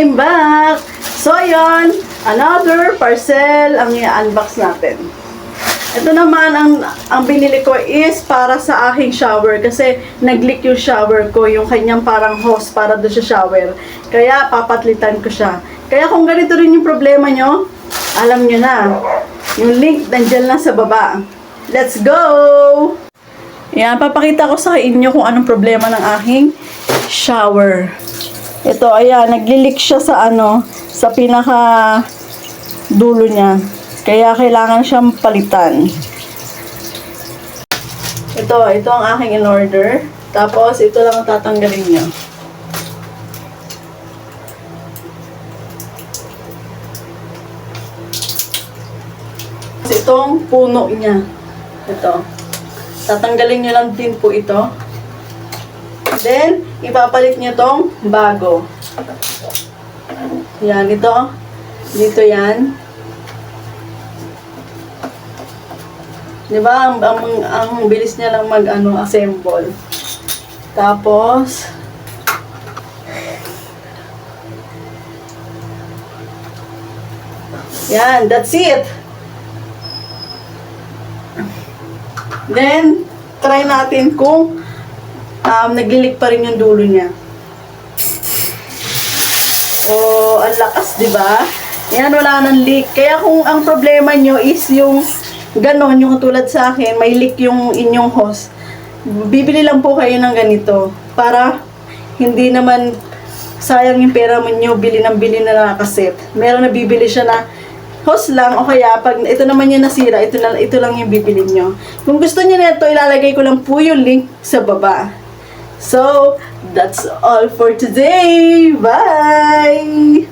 I'm back! So, yon another parcel ang i-unbox natin. Ito naman, ang, ang binili ko is para sa aking shower kasi nag-leak yung shower ko, yung kanyang parang hose para doon sa shower. Kaya papatlitan ko siya. Kaya kung ganito rin yung problema nyo, alam nyo na. Yung link nandyan lang sa baba. Let's go! Yan, papakita ko sa inyo kung anong problema ng aking shower. Ito, ayan, nagli-leak siya sa ano, sa pinaka dulo niya. Kaya kailangan siyang palitan. Ito, ito ang aking in-order. Tapos, ito lang ang tatanggalin niya. Itong puno niya. Ito. Tatanggalin niyo lang din po ito. Then, ipapalit niyo tong bago. Yan, ito. Dito yan. Di ba? Ang, ang, ang bilis niya lang mag ano, assemble. Tapos, yan, that's it. Then, try natin kung um, naglilik pa rin yung dulo niya. Oh, ang lakas, di ba? Yan, wala nang leak. Kaya kung ang problema nyo is yung ganon, yung katulad sa akin, may leak yung inyong hose, bibili lang po kayo ng ganito para hindi naman sayang yung pera mo nyo, bili ng bili na nakakaset. Meron na bibili siya na hose lang o kaya pag ito naman yung nasira, ito, na, ito lang yung bibili nyo. Kung gusto nyo na ito, ilalagay ko lang po yung link sa baba. So, that's all for today. Bye!